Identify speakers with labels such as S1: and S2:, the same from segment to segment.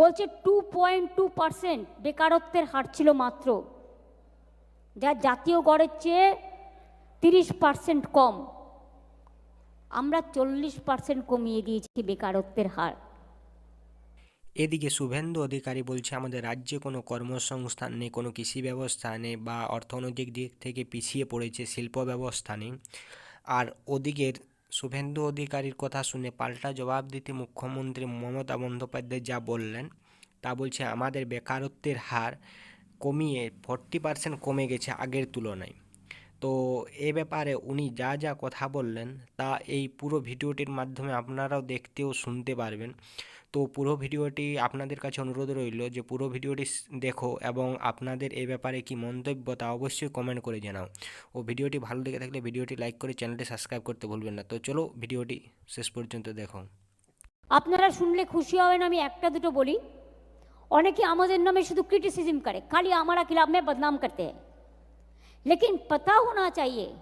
S1: বলছে two point two percent বেকারত্বের হার ছিল মাত্র, যা জাতীয় গড়ের চেয়ে তিরিশ পার্সেন্ট কম। আমরা চল্লিশ পার্সেন্ট কমিয়ে দিয়েছি বেকারত্বের হার।
S2: এদিকে শুভেন্দু অধিকারী বলছে, আমাদের রাজ্যে কোনো কর্মসংস্থান নেই, কোনো কৃষি ব্যবস্থা নেই বা অর্থনৈতিক দিক থেকে পিছিয়ে পড়েছে শিল্প ব্যবস্থা নেই। আর ওদিকের শুভেন্দু অধিকারীর কথা শুনে পাল্টা জবাব দিতে মুখ্যমন্ত্রী মমতা বন্দ্যোপাধ্যায় যা বললেন, তা বলছে, আমাদের বেকারত্বের হার কমিয়ে ফর্টি পার্সেন্ট কমে গেছে আগের তুলনায়। তো এ ব্যাপারে উনি যা যা কথা বললেন, তা এই পুরো ভিডিওটির মাধ্যমে আপনারাও দেখতে ও শুনতে পারবেন। তো পুরো ভিডিওটি আপনাদের কাছে অনুরোধ রইল যে পুরো ভিডিওটি দেখো এবং আপনাদের এ ব্যাপারে কি মন্তব্য তা অবশ্যই কমেন্ট করে জানাও। ও ভিডিওটি ভালো লেগে থাকলে ভিডিওটি লাইক করে চ্যানেলটি সাবস্ক্রাইব করতে ভুলবেন না। তো চলো ভিডিওটি শেষ পর্যন্ত দেখো।
S1: আপনারা শুনলে খুশি হবেন আমি একটা দুটো বলি। অনেকে আমাদের নামে শুধু ক্রিটিসিজম করে, খালি আমারা ক্লাব মে বদনাম করতে। लेकिन पता होना चाहिए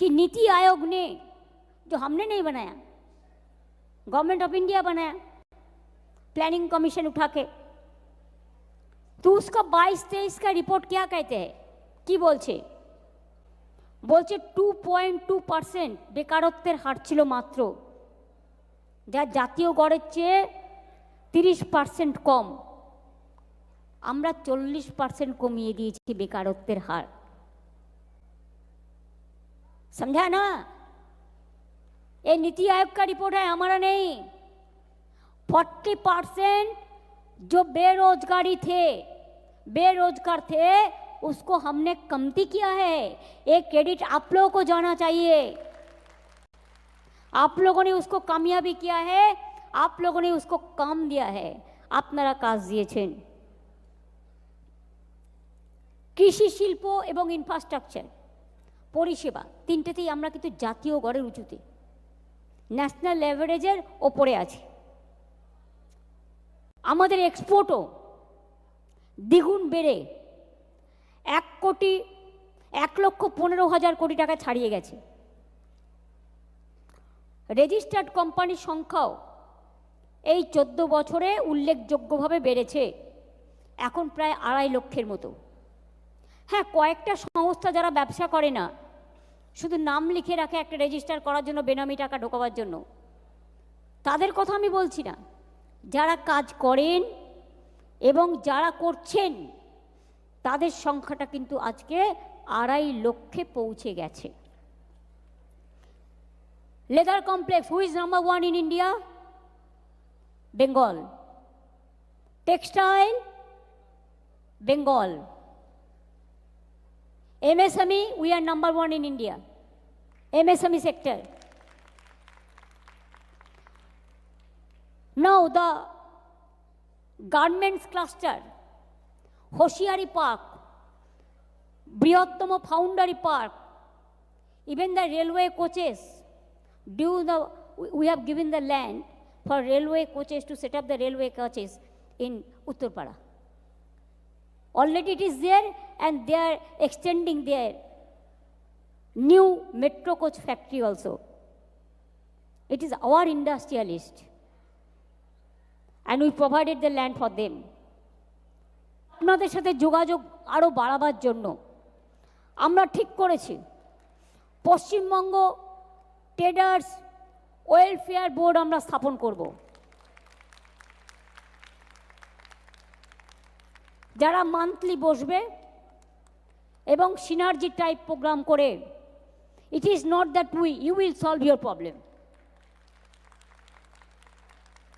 S1: कि नीति आयोग ने जो हमने नहीं बनाया गवर्नमेंट ऑफ इंडिया बनाया प्लानिंग कमीशन उठा के तो उसका बाईस तेईस का रिपोर्ट क्या कहते हैं কি বলছে বলছে টু পয়েন্ট টু পার্সেন্ট বেকারত্বের হার ছিল মাত্র যা জাতীয় গড়ের চেয়ে তিরিশ পার্সেন্ট কম আমরা চল্লিশ পার্সেন্ট কমিয়ে দিয়েছি বেকারত্বের হার समझा ना ये नीति आयोग का रिपोर्ट है हमारा नहीं फोर्टी परसेंट जो बेरोजगारी थे बेरोजगार थे उसको हमने कमती किया है ये क्रेडिट आप लोगों को जाना चाहिए आप लोगों ने उसको कामयाबी किया है आप लोगों ने उसको काम दिया है আপনারা কাজ দিয়েছেন কৃষি শিল্প এবং ইনফ্রাস্ট্রাকচার পরিষেবা, তিনটেতেই আমরা কিন্তু জাতীয় গড়ের উঁচুতে। ন্যাশনাল লেভারেজের ওপরে আছি। আমাদের এক্সপোর্টও দ্বিগুণ বেড়ে এক কোটি, এক লক্ষ পনেরো হাজার কোটি টাকা ছাড়িয়ে গেছে। রেজিস্টার্ড কোম্পানির সংখ্যাও এই চোদ্দ বছরে উল্লেখযোগ্যভাবে বেড়েছে। এখন প্রায় আড়াই লক্ষের মতো। হ্যাঁ কয়েকটা সংস্থা যারা ব্যবসা করে না, শুধু নাম লিখে রাখে একটা রেজিস্টার করার জন্য বেনামি টাকা ঢোকাবার জন্য। তাদের কথা আমি বলছি না। যারা কাজ করেন এবং যারা করছেন, তাদের সংখ্যাটা কিন্তু আজকে আড়াই লক্ষে পৌঁছে গেছে। Leather complex who is number one in India Bengal textile Bengal MSME, we are number one in India. MSME sector. Now the garments cluster, Hoshiari Park, Brihottama Foundry Park, even the railway coaches, due the, we have given the land for railway coaches to set up the railway coaches in Uttarpara. Already it is there and they are extending their new metro coach factory also. It is our industrialist and we provided the land for them. আপনাদের সাথে যোগাযোগ আরও বাড়াবার জন্য আমরা ঠিক করেছি Paschimbanga traders welfare board আমরা স্থাপন করব যারা মান্থলি বসবে এবং সিনার্জি টাইপ প্রোগ্রাম করে it is not that we you will solve your problem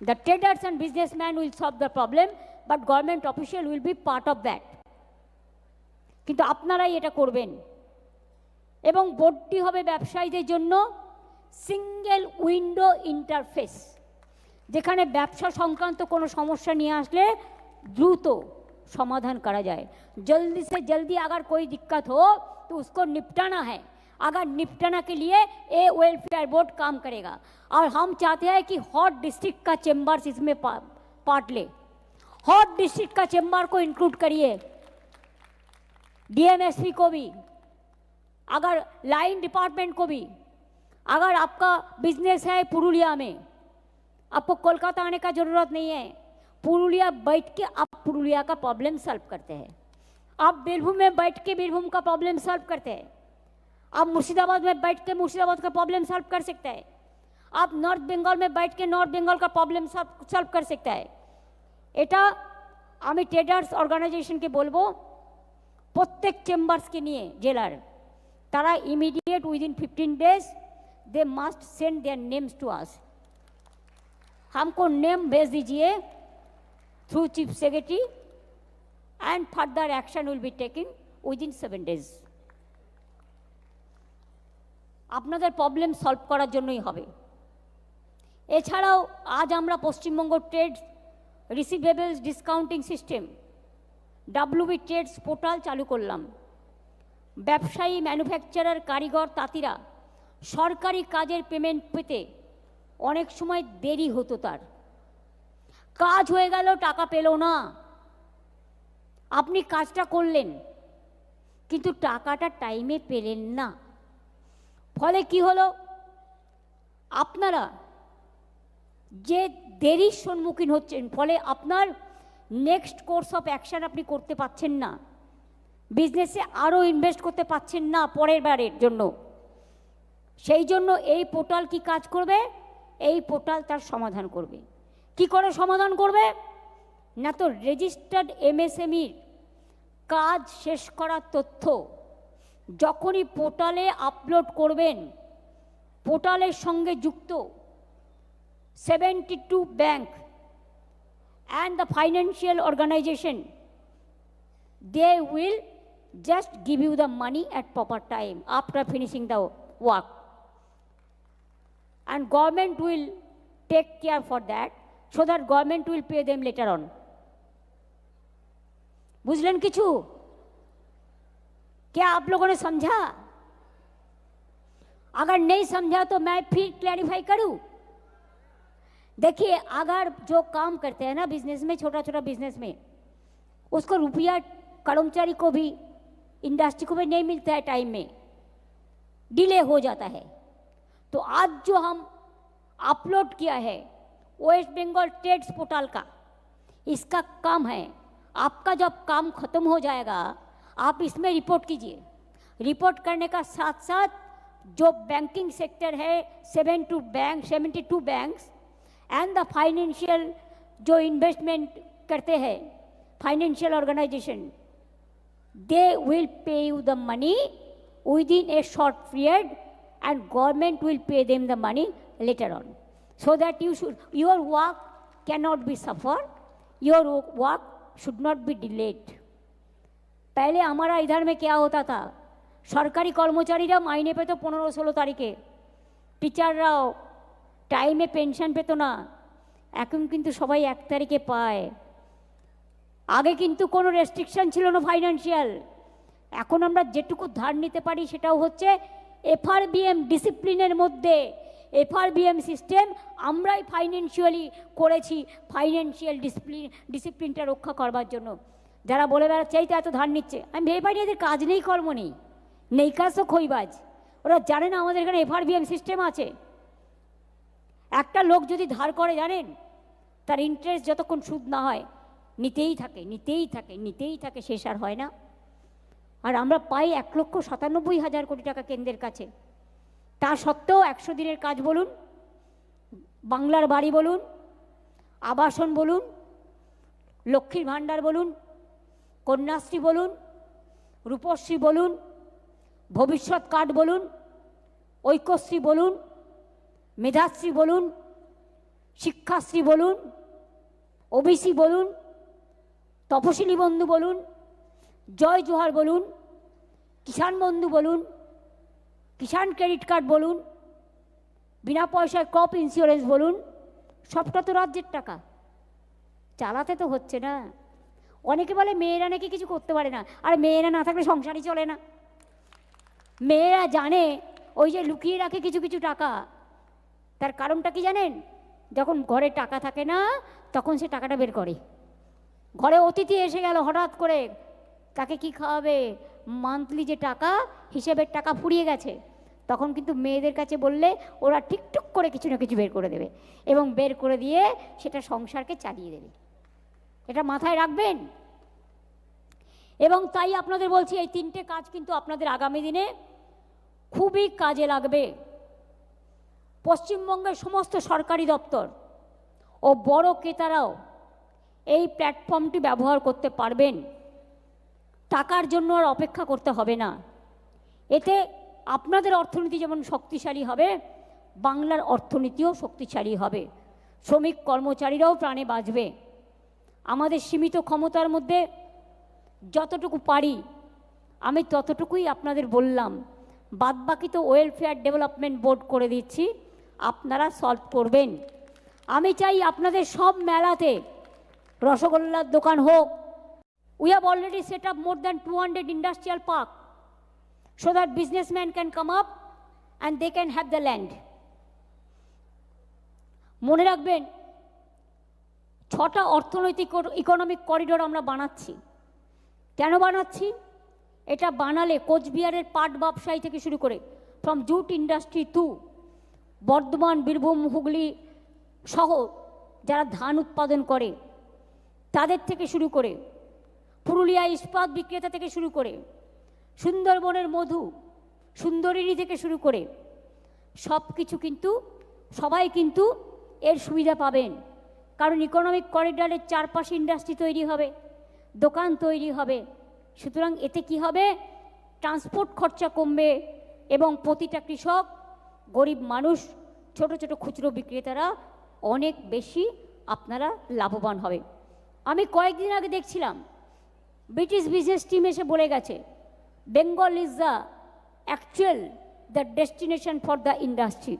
S1: the traders and businessman will solve the problem but government official will be part of that কিন্তু আপনারাই এটা করবেন। এবং বোর্ডটি হবে ব্যবসায়ীদের জন্য সিঙ্গেল উইন্ডো ইন্টারফেস যেখানে ব্যবসা সংক্রান্ত কোনো সমস্যা নিয়ে আসলে দ্রুত समाधान करा जाए। जल्दी से जल्दी अगर कोई दिक्कत हो तो उसको निपटाना है। अगर निपटाना के लिए ए वेलफेयर बोर्ड काम करेगा। और हम चाहते हैं कि हॉट डिस्ट्रिक्ट का चेम्बर्स इसमें पा, पार्ट ले। हॉट डिस्ट्रिक्ट का चेम्बर को इंक्लूड करिए। डीएमएसपी को भी। अगर लाइन डिपार्टमेंट को भी। अगर आपका बिज़नेस है पुरुलिया में आपको कोलकाता आने का ज़रूरत नहीं है। पुरुलिया बैठ के आप पुरुलिया का प्रॉब्लम सॉल्व करते हैं आप बीरभूम में बैठ के बीरभूम का प्रॉब्लम सॉल्व करते हैं आप मुर्शिदाबाद में बैठ के मुर्शिदाबाद का प्रॉब्लम सॉल्व कर सकते हैं आप नॉर्थ বেঙ্গল में बैठ के नॉर्थ বেঙ্গল का प्रॉब्लम সলভ कर सकते हैं এটা আমি ট্রেডার্স অর্গানাইজেশনকে বলবো প্রত্যেক চেম্বার্সকে নিয়ে জেলার তারা immediate within fifteen days they must send their names to us हमको नेम भेज दीजिए through Chief Secretary, and further action will be taken within seven days. আপনাদের প্রবলেম সলভ করার জন্যই হবে। এছাড়াও, আজ আমরা Paschimbanga trade receivables discounting system WB trades portal চালু করলাম। ব্যবসায়ী ম্যানুফ্যাকচারার কারিগর, তাঁতিরা সরকারি কাজের পেমেন্ট পেতে অনেক সময় দেরি হতো তার। কাজ হয়ে গেল, টাকা পেল না। আপনি কাজটা করলেন, কিন্তু টাকাটা টাইমে পেলেন না। ফলে কি হলো? আপনারা যে দেরির সম্মুখীন হচ্ছেন, ফলে আপনার নেক্সট কোর্স অফ অ্যাকশন আপনি করতে পারছেন না। বিজনেসে আরও ইনভেস্ট করতে পারছেন না পরের বারের জন্য। সেই জন্য এই পোর্টাল কি কাজ করবে? এই পোর্টাল তার সমাধান করবে। কি করে সমাধান করবে? না তো রেজিস্টার্ড এমএসএমইর কাজ শেষ করার তথ্য। যখনই পোর্টালে আপলোড করবেন পোর্টালের সঙ্গে যুক্ত। Seventy two bank and the financial organization they will just give you the money at proper time after finishing the work. And government will take care for that. So that government will pay them later on. बुझलन किचू क्या आप लोगों ने समझा अगर नहीं समझा तो मैं फिर क्लैरिफाई करूँ देखिए अगर जो काम करते हैं ना बिज़नेस में छोटा छोटा बिज़नेस में उसको रुपया कर्मचारी को भी इंडस्ट्री को भी नहीं मिलता है टाइम में डिले हो जाता है तो आज जो हम अपलोड किया है वेस्ट बंगाल ट्रेड्स पोर्टल का। इसका काम है, आपका जब काम खत्म हो जाएगा, आप इसमें रिपोर्ट कीजिए। रिपोर्ट करने का साथ साथ जो बैंकिंग सेक्टर है, seven two bank, seventy two banks and the financial जो इन्वेस्टमेंट करते हैं financial organization they will pay you the money within a short period and government will pay them the money later on so that you should your work cannot be suffered your work should not be delayed पहले हमारा इधर में क्या होता था সরকারি কর্মচারীরা মাইনে পেত পনেরো ষোলো তারিখে টিচাররাও টাইমে পেনশন পেত না এখন কিন্তু সবাই এক তারিখে পায় আগে কিন্তু কোনো রেস্ট্রিকশন ছিল না ফাইন্যান্সিয়াল এখন আমরা যেটুকু ধার নিতে পারি সেটাও হচ্ছে এফআরবিএম ডিসিপ্লিনের মধ্যে এফআরবিএম সিস্টেম আমরাই ফাইন্যান্সিয়ালি করেছি, ফাইন্যান্সিয়াল ডিসিপ্লিন, ডিসিপ্লিনটা রক্ষা করবার জন্য। যারা বলে বেড়াচ্ছে, এই তো এত ধার নিচ্ছে। আমি ভেবে পারি এদের কাজ নেই, কর্ম নেই। নেই কাজ তো খইবাজ ওরা জানে না আমাদের এখানে এফআরবিএম সিস্টেম আছে। একটা লোক যদি ধার করে, জানেন? তার ইন্টারেস্ট যতক্ষণ সুদ না হয়, নিতেই থাকে নিতেই থাকে নিতেই থাকে, শেষ আর হয় না। আর আমরা পাই এক লক্ষ সাতানব্বই হাজার কোটি টাকা কেন্দ্রের কাছে। তা সত্ত্বেও একশো দিনের কাজ বলুন, বাংলার বাড়ি বলুন, আবাসন বলুন, লক্ষ্মীর ভাণ্ডার বলুন, কন্যাশ্রী বলুন, রূপশ্রী বলুন, ভবিষ্যৎ কার্ড বলুন, ঐক্যশ্রী বলুন, মেধাশ্রী বলুন, শিক্ষাশ্রী বলুন, ওবিসি বলুন, তপশিলি বন্ধু বলুন, জয় জোহার বলুন, কিষাণ বন্ধু বলুন কিষাণ ক্রেডিট কার্ড বলুন বিনা পয়সায় ক্রপ ইন্স্যুরেন্স বলুন সবটা তো রাজ্যের টাকা চালাতে তো হচ্ছে না অনেকে বলে মেয়েরা নাকি কিছু করতে পারে না আর মেয়েরা না থাকলে সংসারই চলে না মেয়েরা জানে ওই যে লুকিয়ে রাখে কিছু কিছু টাকা তার কারণটা কি জানেন যখন ঘরে টাকা থাকে না তখন সে টাকাটা বের করে ঘরে অতিথি এসে গেল হঠাৎ করে তাকে কি খাওয়াবে মান্থলি যে টাকা, হিসেবের টাকা ফুরিয়ে গেছে, তখন কিন্তু মেয়েদের কাছে বললে ওরা ঠিকঠুক করে কিছু না কিছু বের করে দেবে এবং বের করে দিয়ে সেটা সংসারকে চালিয়ে দেবে। এটা মাথায় রাখবেন? এবং তাই আপনাদের বলছি, এই তিনটে কাজ কিন্তু আপনাদের আগামী দিনে খুবই কাজে লাগবে। পশ্চিমবঙ্গের সমস্ত সরকারি দপ্তর ও বড় ক্রেতারাও এই প্ল্যাটফর্মটি ব্যবহার করতে পারবেন। টাকার জন্য আর অপেক্ষা করতে হবে না। এতে আপনাদের অর্থনীতি যেমন শক্তিশালী হবে, বাংলার অর্থনীতিও শক্তিশালী হবে। শ্রমিক কর্মচারীরাও প্রাণে বাঁচবে। আমাদের সীমিত ক্ষমতার মধ্যে যতটুকু পারি, আমি ততটুকুই আপনাদের বললাম। বাদবাকি তো ওয়েলফেয়ার ডেভেলপমেন্ট বোর্ড করে দিচ্ছি, আপনারা সলভ করবেন। আমি চাই আপনাদের সব মেলাতে রসগোল্লার দোকান হোক have already set up more than two hundred industrial park so that businessmen can come up and they can have the land. মনে রাখবেন, ছটা অর্থনৈতিক ইকোনমিক করিডোর আমরা বানাচ্ছি। কেন বানাচ্ছি? এটা বানালে কোচবিহারের পাট ব্যবসায়ী থেকে শুরু করে from jute industry to Bardhaman, Birbhum, Hooghly সহ যারা ধান উৎপাদন করে, তাদের থেকে শুরু করে পুরুলিয়া ইস্পাত বিক্রেতা থেকে শুরু করে সুন্দরবনের মধু, সুন্দরিনী থেকে শুরু করে সব কিছু কিন্তু, সবাই কিন্তু এর সুবিধা পাবেন। কারণ ইকোনমিক করিডরের চারপাশে ইন্ডাস্ট্রি তৈরি হবে, দোকান তৈরি হবে। সুতরাং এতে কি হবে? ট্রান্সপোর্ট খরচা কমবে এবং প্রতিটা কৃষক, গরিব মানুষ, ছোট ছোট খুচরো বিক্রেতারা অনেক বেশি আপনারা লাভবান হবে। আমি কয়েকদিন আগে দেখছিলাম ব্রিটিশ বিজনেস টিম এসে বলে গেছে Bengal is the actual the destination for the industry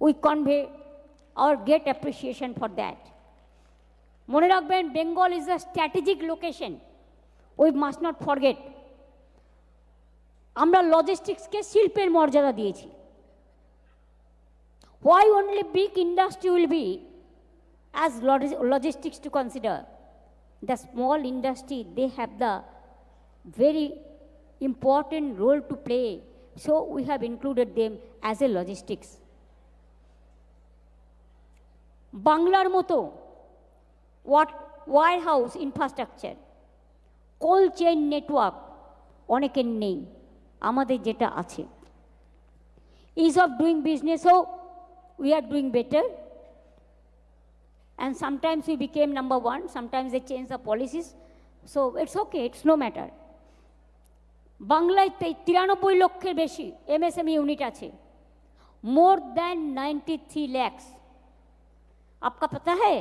S1: we convey our great appreciation for that মনে রাখবেন Bengal is the strategic location we must not forget আমরা লজিস্টিক্সকে শিল্পের মর্যাদা দিয়েছি। Why only big industry will be as logistics to consider the small industry they have the very important role to play so we have included them as a logistics বাংলার মতো watt warehouse infrastructure cold chain network অনেকের নেই আমাদের যেটা আছে is of doing বিজনেসও we are doing better and sometimes we became number one sometimes they change the policies so it's okay it's no matter বাংলায় তে- তিরানব্বই লক্ষের বেশি এমএসএমই ইউনিট আছে मोर देन 93 लैक्स आपका पता है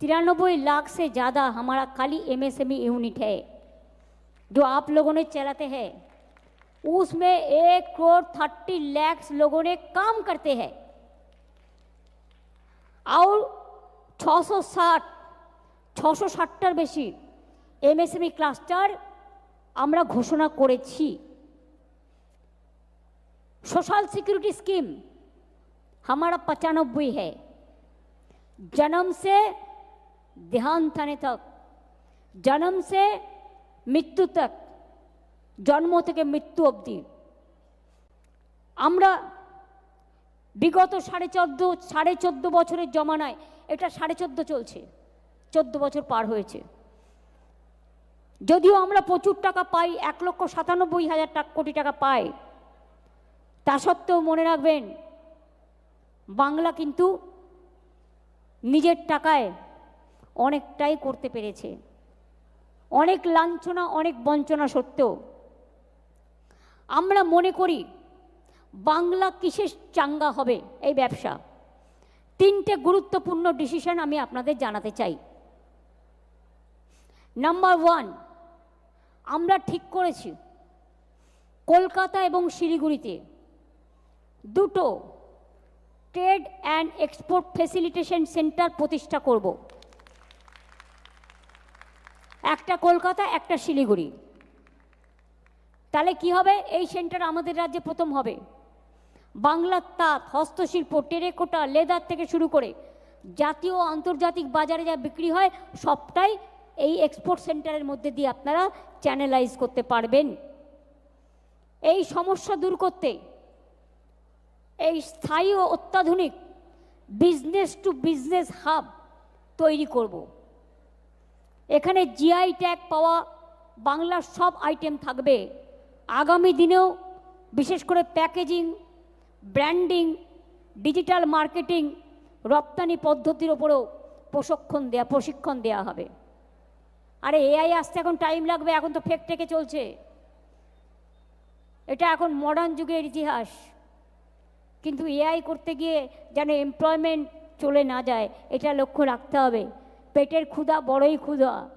S1: तिरानबे लाख से ज़्यादा हमारा खाली एमएसएमई यूनिट है जो आप लोगों ने चलाते हैं उसमें एक करोड़ थर्टी लैक्स लोगों ने काम करते हैं और ছশো ষাট ছশো ষাটটার বেশি এমএসএমই ক্লাস্টার আমরা ঘোষণা করেছি सोशल सिक्योरिटी स्कीम हमारा पचानबे है जन्म से देहांत आने तक जन्म से মৃত্যু তক জন্ম থেকে মৃত্যু অবধি আমরা বিগত সাড়ে চোদ্দ সাড়ে চোদ্দ বছরের জমানায় এটা সাড়ে চোদ্দ চলছে, চোদ্দ বছর পার হয়েছে। যদিও আমরা প্রচুর টাকা পাই, এক লক্ষ সাতানব্বই হাজার টাকা কোটি টাকা পাই, তা সত্ত্বেও মনে রাখবেন, বাংলা কিন্তু নিজের টাকায় অনেকটাই করতে পেরেছে। অনেক লাঞ্ছনা, অনেক বঞ্চনা সত্ত্বেও আমরা মনে করি বাংলা কিসের চাঙ্গা হবে এই ব্যবসা? তিনটে গুরুত্বপূর্ণ ডিসিশন আমি আপনাদের জানাতে চাই। নাম্বার ওয়ান আমরা ঠিক করেছি। কলকাতা এবং শিলিগুড়িতে দুটো trade and export facilitation centre প্রতিষ্ঠা করব। একটা কলকাতা, একটা শিলিগুড়ি। তাহলে কি হবে? এই সেন্টার আমাদের রাজ্যে প্রথম হবে। বাংলার তাঁত, হস্তশিল্প টেরেকোটা লেদার থেকে শুরু করে জাতীয় আন্তর্জাতিক বাজারে যা বিক্রি হয়, সবটাই এই এক্সপোর্ট সেন্টারের মধ্যে দিয়ে আপনারা চ্যানেলাইজ করতে পারবেন। এই সমস্যা দূর করতে, এই স্থায়ী ও অত্যাধুনিক বিজনেস টু বিজনেস হাব তৈরি করব। এখানে জিআই ট্যাগ পাওয়া বাংলার সব আইটেম থাকবে। আগামী দিনেও বিশেষ করে প্যাকেজিং ব্র্যান্ডিং ডিজিটাল মার্কেটিং রপ্তানি পদ্ধতির ওপরেও প্রশিক্ষণ দেয়া, প্রশিক্ষণ দেওয়া হবে। আরে এআই আসতে এখন টাইম লাগবে, এখন তো ফেক টেকে চলছে। এটা এখন মডার্ন যুগের ইতিহাস। কিন্তু এআই করতে গিয়ে যেন এমপ্লয়মেন্ট চলে না যায়, এটা লক্ষ্য রাখতে হবে। পেটের ক্ষুধা বড়ই ক্ষুধা।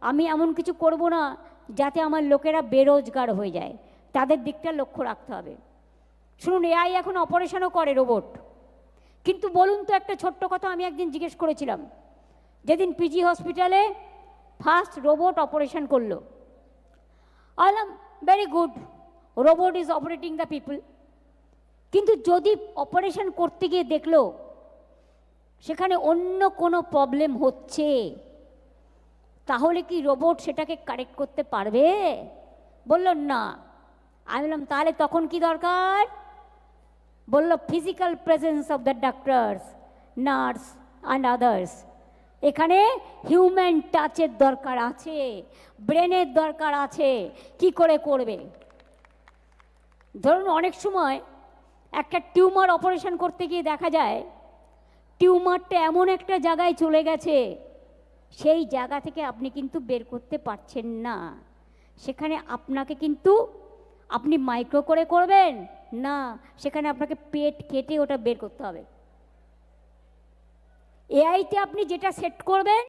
S1: আমি এমন কিছু করব না, যাতে আমার লোকেরা বেরোজগার হয়ে যায়। তাদের দিকটা লক্ষ্য রাখতে হবে। শুনুন, এআই এখন অপারেশনও করে রোবট কিন্তু বলুন তো একটা ছোট্ট কথা আমি একদিন জিজ্ঞেস করেছিলাম। যেদিন পিজি হসপিটালে ফার্স্ট রোবট অপারেশন করল। আলাম very good robot is operating the people কিন্তু যদি অপারেশন করতে গিয়ে দেখল, সেখানে অন্য কোনো প্রবলেম হচ্ছে। তাহলে কি রোবট সেটাকে কারেক্ট করতে পারবে? বলল, না। আমি বললাম, তাহলে তখন কি দরকার? বলল physical presence of the doctors nurse and others এখানে হিউম্যান টাচের দরকার আছে ব্রেনের দরকার আছে, কি করে করবে? ধরুন, অনেক সময় একটা টিউমার অপারেশন করতে গিয়ে দেখা যায় টিউমারটা এমন একটা জায়গায় চলে গেছে, সেই জায়গা থেকে আপনি কিন্তু বের করতে পারছেন না। সেখানে আপনাকে কিন্তু আপনি মাইক্রো করে করবেন না সেখানে আপনাকে পেট কেটে ওটা বের করতে হবে। এআইতে আপনি যেটা সেট করবেন